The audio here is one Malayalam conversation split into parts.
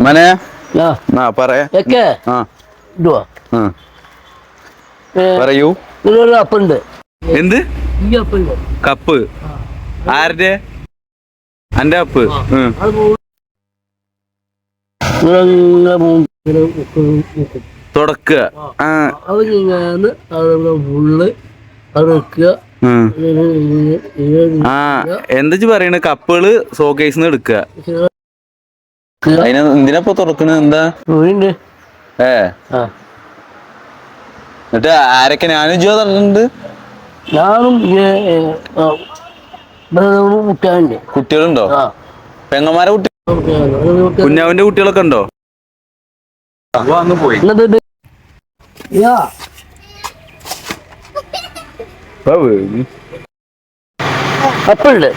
മനെ? ആ. പറയാ. അപ്പുണ്ട് എന്ത്? കപ്പ്. ആരുടെ? അന്റെ അപ്പ്. തുടക്കുക. ആ. എന്താ പറയണ? കപ്പുകൾ ഷോക്കേസിന്ന് എടുക്കുക. ഇങ്ങനെ എന്തിനാ എന്തിനാ തുറക്കണ? എന്താ. ഏ. ആ. എന്നിട്ട് ആരൊക്കെ? ഞാനും ജിയോ തുറന്നിട്ടുണ്ട് ഞാനും കുട്ടികളുണ്ടോ. പെങ്ങന്മാരെ കുട്ടി കുഞ്ഞാവിന്റെ കുട്ടികളൊക്കെ ഉണ്ടോ? പോയി. അപ്പുണ്ട്.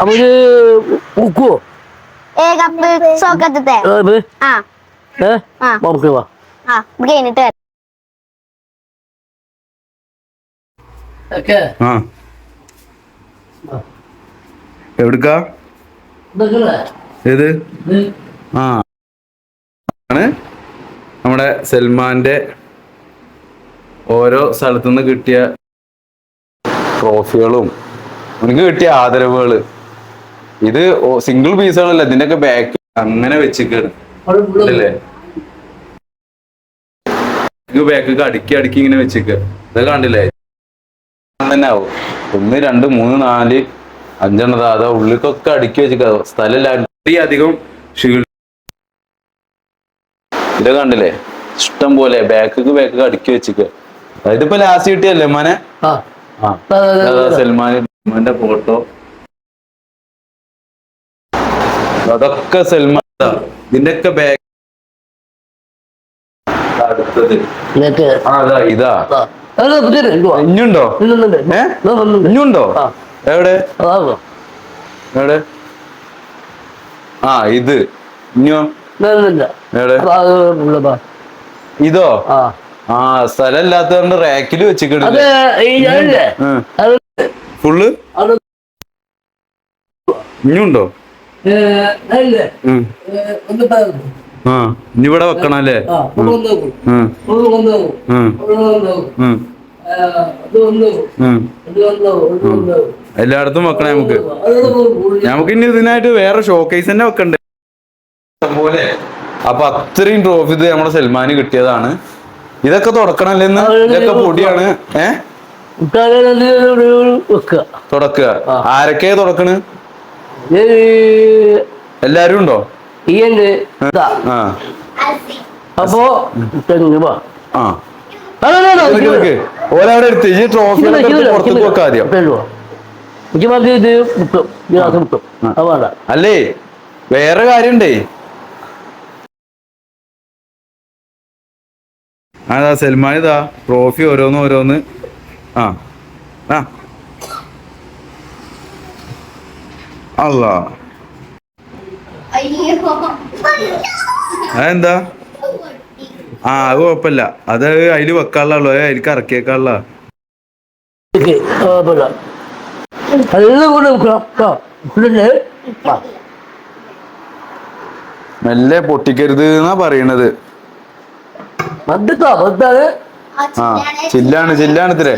അപ്പൊ ഉക്കുവോ? നമുക്ക് വാ. ആ കഴിഞ്ഞിട്ട് എവിടുക്കാ? ഏത്? ആണ് നമ്മുടെ സൽമാന്റെ ഓരോ സ്ഥലത്തുനിന്ന് കിട്ടിയ ട്രോഫികളും എനിക്ക് കിട്ടിയ ആദരവുകൾ. ഇത് സിംഗിൾ പീസുകളല്ല ഇതിന്റെയൊക്കെ ബാക്ക് അങ്ങനെ വെച്ചിക്കാണ്. അല്ലേ ബാക്കൊക്കെ അടുക്കി അടുക്കി ഇങ്ങനെ വെച്ചിക്ക. ഇതൊക്കെ കണ്ടില്ലേ? തന്നെ ആവും. ഒന്ന് രണ്ട് മൂന്ന് നാല് അഞ്ചെണ്ണത് അതാ ഉള്ളിക്കൊക്കെ അടുക്കി വെച്ചിക്ക. സ്ഥലമില്ല അധികം ഇതൊക്കെ കണ്ടില്ലേ? ഇഷ്ടം പോലെ ബാക്കൊക്കെ ബാക്കൊക്കെ അടുക്കി വെച്ചിക്ക. അതിപ്പോ ലാസ്റ്റ് കിട്ടിയല്ലേ മനെ. സൽമാൻ ഫോട്ടോ അതൊക്കെ സൽമാൻ ഇതിന്റെയൊക്കെ ബാഗ് അടുത്തത്. അതാ ഇതാ ഇഞ്ഞുണ്ടോ? ഇഞ്ഞുണ്ടോ? എവിടെ? എവിടെ? ആ ഇത്. ഇഞ്ഞോ? എവിടെ? ഇതോ ആ. സ്ഥലം സ്ഥലമില്ലാത്തതുകൊണ്ട് റാക്കിൽ വെച്ചിട്ടുണ്ട് ഫുള്ള്? ഇഞ്ഞുണ്ടോ? ഇവിടെ വെക്കണം അല്ലേ? എല്ലായിടത്തും വെക്കണേ നമുക്ക്. നമുക്ക് ഇനി ഇതിനായിട്ട് വേറെ ഷോക്കേസ് തന്നെ വെക്കണ്ടേ? പോലെ അപ്പൊ അത്രയും ട്രോഫി ഇത് നമ്മുടെ സൽമാന് കിട്ടിയതാണ്. ഇതൊക്കെ തുടക്കണല്ലേന്ന് ഇതൊക്കെ പൊടിയാണ്. ഏഹ് തുടക്കുക. ആരൊക്കെയാ തുടക്കണ്? എല്ലാരും ഉണ്ടോ? ഈ ഉണ്ട് അപ്പോ തെങ്ങ് ആ. അല്ല. ഓരവിടെ എടുത്ത്. ഈ പുറത്തേക്ക് ആ. വേറെ കാര്യണ്ടേ അതാ സൽമാൻ ഇതാ. ട്രോഫി ഓരോന്ന് ഓരോന്ന്. ആ. ആ. അല്ല അതെന്താ? ആ അത് കുഴപ്പമില്ല. അത് അതിൽ വെക്കാള്ളോ അതിലേക്ക് ഇറക്കിയേക്കാനുള്ള. മെല്ലെ പൊട്ടിക്കരുത് എന്നാ പറയണത്. ആ ചില്ലാണ് ചില്ലാണ് ഇത്തിരി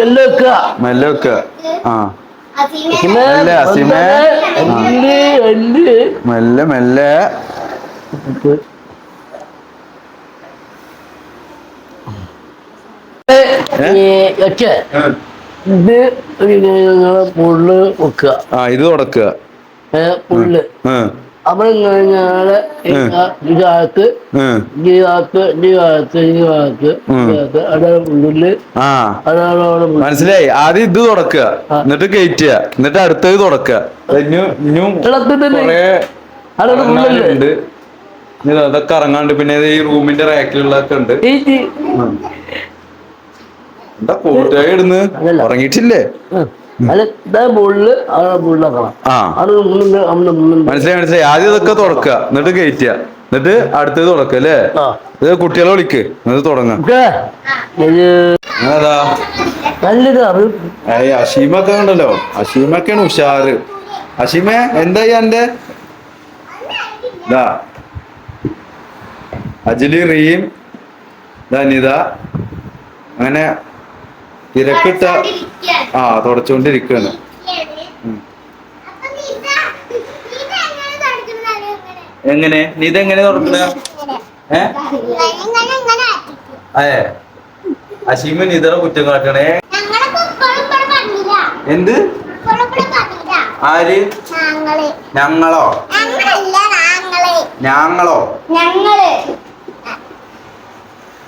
എല്ലാം വെക്കുക. മെല്ലെ വെക്കുക. ആ. മെല്ലെ മെല്ലെ. ഇത് ഒരു ഇങ്ങനെ പുള്ള് വെക്കുക. ആ ഇത് തുടക്കുക. പുള്ള്. നമ്മളിങ്ങനെ ഇതിനകത്ത് ഉം. ഇതിനകത്ത് ഇതിനകത്ത് ഇതിനകത്ത് ഇതിനകത്ത് അതാണ് ഉള്ളിൽ. അതാണ് അവിടെ മനസ്സിലായി. ആദ്യം ഇത് തുടക്കുക. എന്നിട്ട് കയറ്റുക. എന്നിട്ട് അടുത്തത് തുടക്കുക? ഉണ്ട് അതൊക്കെ ഇറങ്ങാണ്ട് പിന്നെ ഈ റൂമിന്റെ റാക്കിലുള്ളതൊക്കെ ഉണ്ട്. എന്താ കൂട്ടുകാരി ഇടുന്ന് ഉറങ്ങിയിട്ടില്ലേ? മനസ്സിലായി മനസ്സിലായി. ആദ്യം ഇതൊക്കെ തുറക്കുക. എന്നിട്ട് കയറ്റുക. എന്നിട്ട് അടുത്തത് തുറക്കുക അല്ലേ? ഇത് കുട്ടികളെ വിളിക്ക്. എന്നിട്ട് തുടങ്ങാം അഷീമൊക്കെ ഉണ്ടല്ലോ അഷീമൊക്കെയാണ് ഉഷാറ്. അഷീമ എന്തായി എന്റെ അജിലി റീം ദനിത നിത. അങ്ങനെ തിരക്കിട്ട ആ തുടച്ചുകൊണ്ടിരിക്കുകയാണ്. എങ്ങനെ നീ ഇതെങ്ങനെ തുറക്കണ ഏ? അതെ അശീമ നിതറ കുറ്റം കാട്ടണേ എന്ത്? ആര്? ഞങ്ങളോ. ഞങ്ങളോ? ഞങ്ങൾ.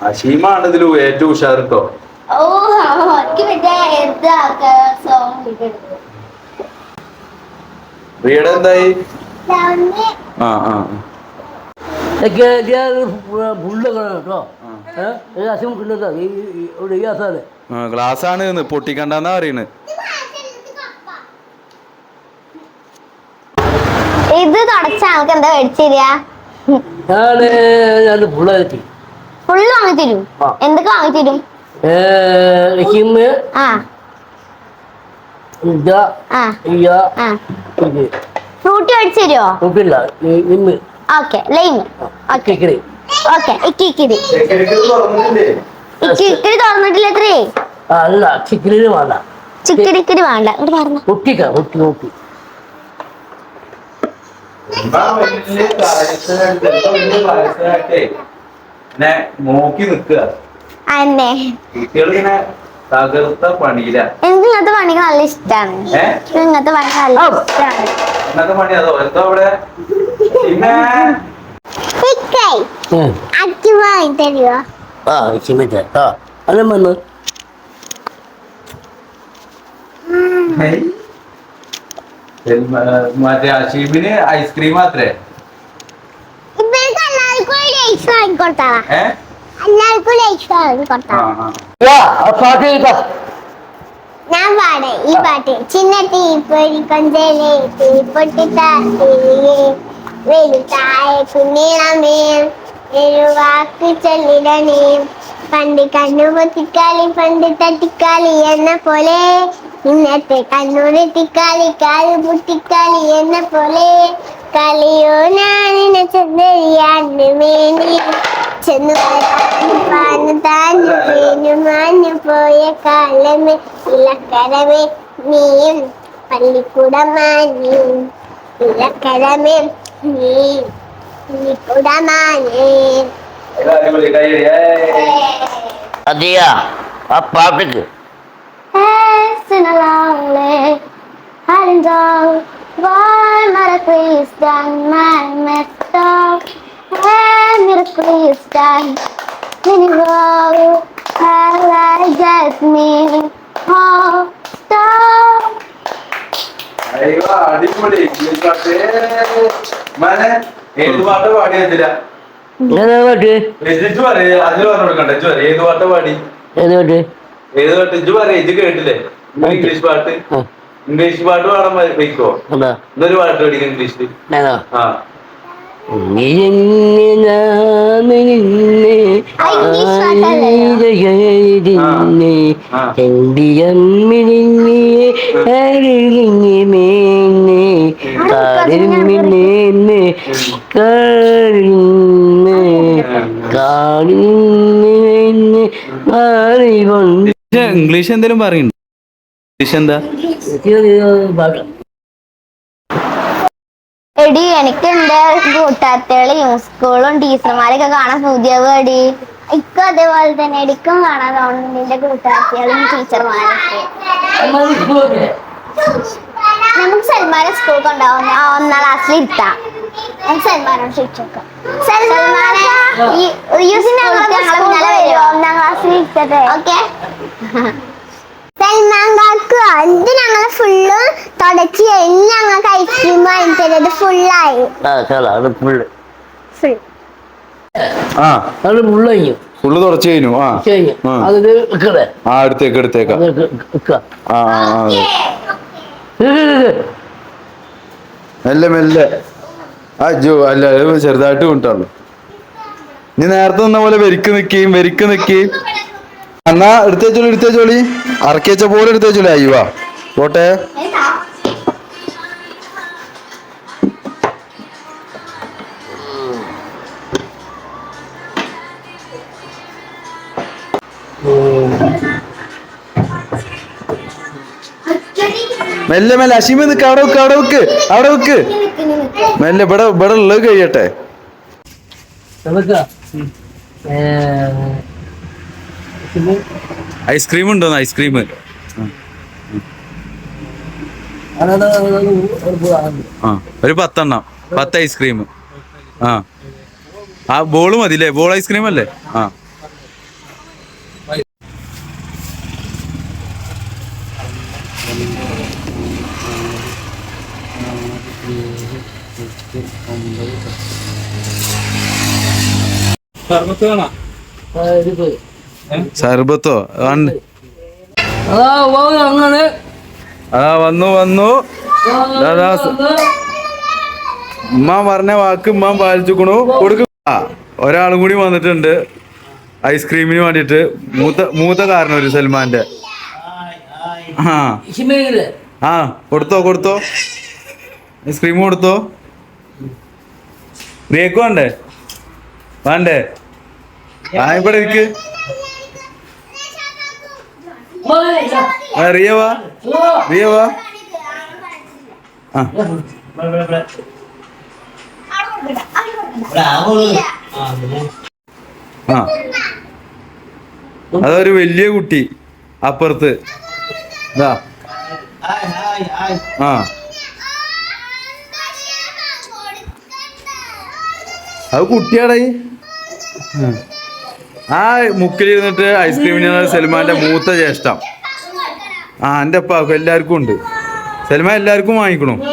അശീമാണ് ഇതിൽ ഏറ്റവും ഉഷാർ കേട്ടോ ഓ എനിക്ക് മറ്റേ എന്താ സോങ് വീട് എന്തായി ആ ആ ഗ്ലാസ് ആണ് പൊട്ടിക്കണ്ടെന്നാ പറയണ്. ഇത് തുടച്ച നമുക്ക് എന്താ മേടിച്ചില്ല ഫുള്ള് വാങ്ങിത്തരും. എന്തൊക്കെ വാങ്ങിത്തരും? കിമ്മ് ആ. ഇത ആ. ഇയ ആ. ഇത്. ഫ്രൂട്ടി മേടിച്ചു തരുമോ നോക്കില്ല ഇമ്മ് ഓക്കെ ലൈം ഓക്കെ. കേക്കറി ഓക്കെ ഇക്കിക്കിരി ഇക്കിക്കിരി തുറന്നിട്ടില്ല? എത്രേ അല്ല ചിക്കിരി വേണ്ട. ചിക്കിരിക്കിരി വേണ്ട. ഇവിടെ പറഞ്ഞു ഒട്ടിക്ക ഒട്ടി ഒട്ടി നോക്കി നിക്കുക അന്നെ. കുട്ടികൾ ഇങ്ങനെ തകർത്ത പണിയില്ല എനിക്ക് ഇങ്ങനത്തെ പണിക്ക് നല്ല ഇഷ്ടമാണ് ഇങ്ങനത്തെ പണി നല്ല ഇഷ്ടമാണ് പണി അതോ? എന്തോ അവിടെ? പിന്നെ? അച്ഛ വാങ്ങി തരുമോ ആ ചിമ്മറ്റ ആ അല്ല വന്ന്? മറ്റേ അഷീമിന് ഐസ്ക്രീം മാത്രേ? ഇവർക്ക് എല്ലാവർക്കും ലേസ് വാങ്ങിക്കൊടുത്താ ഏ? ഞാൻ പാടെ ഈ പാട്ട്. ചിന്ന തീപ്പൊരി കൊഞ്ചലേ തീപ്പൊട്ടിത്താത്തിരികെ വലുതായ കുഞ്ഞിളമേ ഒരു വാക്ക് ചൊല്ലിടണേ. പണ്ട് കണ്ണു പൊത്തിക്കാലി പണ്ട് തട്ടിക്കാളി എന്ന പോലെ. ഇന്നത്തെ കണ്ണൂര് തിക്കാളി കാൽ പൊട്ടിക്കാലി എന്ന പോലെ. കളിയോ ഞാനിനെ ചെന്നരിയാണ്ട് മേനി ചെന്നു പാഞ്ഞു താഞ്ഞു തേഞ്ഞു മാഞ്ഞു പോയ കാലമേ ഇലക്കരമേ നീയും പള്ളിക്കൂടമാനേ ഇലക്കരമേ നീ പള്ളിക്കൂടമാനേ അടിപൊളി കൈയടി ഏയ്. അതെയാ ആ പാട്ടക്ക് It's been a long way, hiding down. Why might I please done my messed up? Done? I just. Oh, stop. അയ്യോ, അടിപൊളി. ഈ പാട്ട് മനെ ഏത് പാട്ട് പാടി വെച്ചില്ല രജിച്ചു പറയേ. അതിൽ പറഞ്ഞു കൊടുക്കണ്ട. ഇജ്ജ് പറയ്. ഏത് പാട്ട് പാടി? ഏത് പാട്ട്? ഏത് പാട്ട്? ഇജ്ജ് പറയേ. ഇജ്ജ് കേട്ടില്ലേ? ഇന്ന് ഇംഗ്ലീഷ് പാട്ട്. ആ. ഇംഗ്ലീഷ് പാട്ട് പാടാൻ വെക്കോ എന്നൊരു പാട്ട് പഠിക്കും ഇംഗ്ലീഷിൽ ഇംഗ്ലീഷ് എന്തേലും പറയുന്നുണ്ട്? ഇംഗ്ലീഷ് എന്താ? എടി എനിക്ക് എന്റെ കൂട്ടാർത്തികളെയും സ്കൂളും ടീച്ചർമാരൊക്കെ കാണാൻ പുതിയവ് എടി ഇക്കും അതേപോലെ തന്നെ എടിക്കും കാണാൻ തോന്നുന്നു നിന്റെ കൂട്ടാത്തകളും ടീച്ചർമാരൊക്കെ. നമുക്ക് സൽമാനെ സ്കൂൾ കൊണ്ടാവും ആ ഒന്നാം ക്ലാസ്സിൽ ഇരുത്താം. സൽമാനോട് ചോദിച്ചോക്കാം. സൽമാനെ ഞങ്ങളെ വരുമോ ഒന്നാം ക്ലാസ്സിൽ ഇരുത്തട്ടെ? ഓക്കെ. സൽമാൻ കാക്കു ഇത് ഞങ്ങൾ ഫുള്ള് തുടച്ച് കഴിഞ്ഞ് ഞങ്ങൾക്ക് ഐസ്ക്രീം വാങ്ങിച്ചത് ഫുള്ളായി ഫുള്ള് ഫുൾ ആ. അത് ഫുള്ള് കഴിഞ്ഞു. ഫുള്ള് തുടച്ചു കഴിഞ്ഞു. ആ. കഴിഞ്ഞു. ആ. വെക്കണേ ആ എടുത്തേക്ക് എടുത്തേക്കാം. അത് ആ ആ ആ. അതെ. മെല്ലെ മെല്ലെ. അജോ അല്ല അത് ചെറുതായിട്ട് കൊണ്ടുള്ളു നീ നേരത്തെ നിന്ന പോലെ വരിക്ക് നിക്കുകയും വരിക്ക് നിക്കുകയും എന്നാ എടുത്തേച്ചോളി എടുത്തേച്ചോളി അറക്കേച്ച പോലെ എടുത്തേച്ചോളി അയ്യവാ പോട്ടെ. മെല്ലെ മെല്ലെ. അശിമ നിൽക്ക് അവിടെ വെക്ക് അവിടെ വെക്ക് അവിടെ വെക്ക് മെല്ലെ ഇവിടെ ഇവിടെ ഉള്ളത് കഴിയട്ടെ. പിന്നെ ഐസ്ക്രീം ഉണ്ടോ ഐസ്ക്രീം. ആ. ഒരു പത്തെണ്ണം. പത്ത് ഐസ്ക്രീം. ആ. ആ ബോൾ മതി അല്ലേ ബോൾ ഐസ്ക്രീം അല്ലേ? ആ. ആ, ഇതിപ്പോ. സർബത്തോ? അങ്ങനെ ആ വന്നു വന്നു. ഉമ്മ പറഞ്ഞ വാക്ക് ഉമ്മ പാലിച്ചുക്കണു. കൊടുക്ക. ഒരാളും കൂടി വന്നിട്ടുണ്ട്. ഐസ്ക്രീമിന് വേണ്ടിട്ട് മൂത്ത മൂത്ത കാരണം ഒരു സൽമാന്റെ. ആ. ആ കൊടുത്തോ കൊടുത്തോ. ഐസ്ക്രീം കൊടുത്തോ. നീക്ക് വേണ്ടേ? വേണ്ടേ? ആ ഇവിടെ ഇരിക്ക്. ആ, ആ. ആ. അതൊരു വലിയ കുട്ടി അപ്പുറത്ത്. ഇതാ ആ. അത് കുട്ടിയാടേ ആ മുക്കിലിരുന്നിട്ട് ഐസ്ക്രീമിന് സൽമാന്റെ മൂത്ത ജ്യേഷ്ഠം. ആ എന്റെ അപ്പാക്കും എല്ലാവർക്കും ഉണ്ട്. സൽമാൻ എല്ലാവർക്കും വാങ്ങിക്കണു.